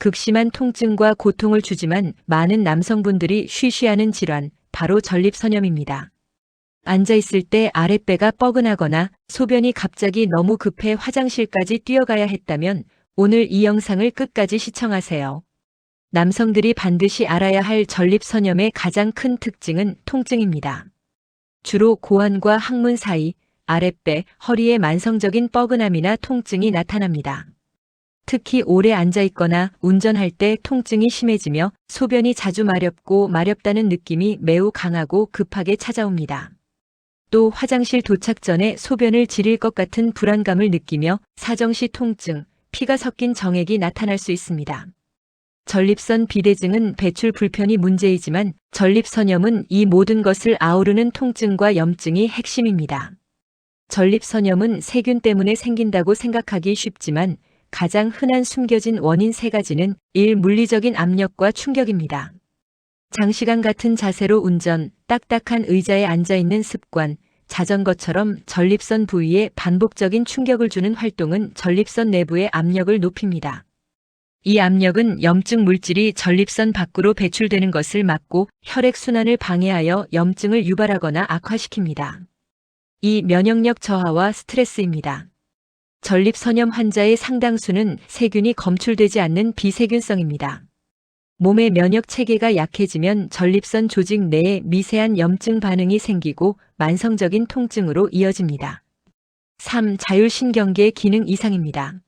극심한 통증과 고통을 주지만 많은 남성분들이 쉬쉬하는 질환, 바로 전립선염입니다. 앉아있을 때 아랫배가 뻐근하거나 소변이 갑자기 너무 급해 화장실까지 뛰어가야 했다면 오늘 이 영상을 끝까지 시청하세요. 남성들이 반드시 알아야 할 전립선염의 가장 큰 특징은 통증입니다. 주로 고환과 항문 사이, 아랫배, 허리에 만성적인 뻐근함이나 통증이 나타납니다. 특히 오래 앉아 있거나 운전할 때 통증이 심해지며 소변이 자주 마렵고 마렵다는 느낌이 매우 강하고 급하게 찾아옵니다. 또 화장실 도착 전에 소변을 지릴 것 같은 불안감을 느끼며 사정시 통증, 피가 섞인 정액이 나타날 수 있습니다. 전립선 비대증은 배출 불편이 문제이지만 전립선염은 이 모든 것을 아우르는 통증과 염증이 핵심입니다. 전립선염은 세균 때문에 생긴다고 생각하기 쉽지만 가장 흔한 숨겨진 원인 세 가지는 1. 물리적인 압력과 충격입니다. 장시간 같은 자세로 운전, 딱딱한 의자에 앉아 있는 습관, 자전거처럼 전립선 부위에 반복적인 충격을 주는 활동은 전립선 내부의 압력을 높입니다. 이 압력은 염증 물질이 전립선 밖으로 배출되는 것을 막고 혈액순환을 방해하여 염증을 유발하거나 악화시킵니다. 이 면역력 저하와 스트레스입니다. 전립선염 환자의 상당수는 세균이 검출되지 않는 비세균성입니다. 몸의 면역 체계가 약해지면 전립선 조직 내에 미세한 염증 반응이 생기고 만성적인 통증으로 이어집니다. 3. 자율신경계 기능 이상입니다.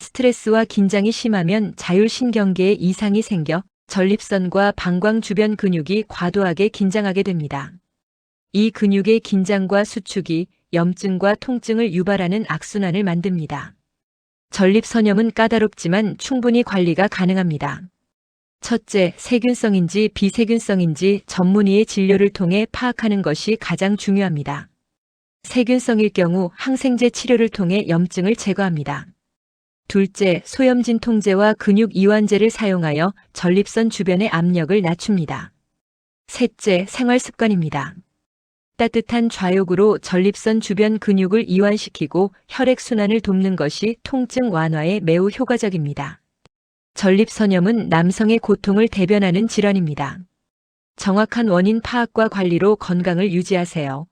스트레스와 긴장이 심하면 자율신경계에 이상이 생겨 전립선과 방광 주변 근육이 과도하게 긴장하게 됩니다. 이 근육의 긴장과 수축이 염증과 통증을 유발하는 악순환을 만듭니다. 전립선염은 까다롭지만 충분히 관리가 가능합니다. 첫째, 세균성인지 비세균성인지 전문의의 진료를 통해 파악하는 것이 가장 중요합니다. 세균성일 경우 항생제 치료를 통해 염증을 제거합니다. 둘째, 소염진 통제와 근육 이완제를 사용하여 전립선 주변의 압력을 낮춥니다. 셋째, 생활 습관입니다. 따뜻한 좌욕으로 전립선 주변 근육을 이완시키고 혈액순환을 돕는 것이 통증 완화에 매우 효과적입니다. 전립선염은 남성의 고통을 대변하는 질환입니다. 정확한 원인 파악과 관리로 건강을 유지하세요.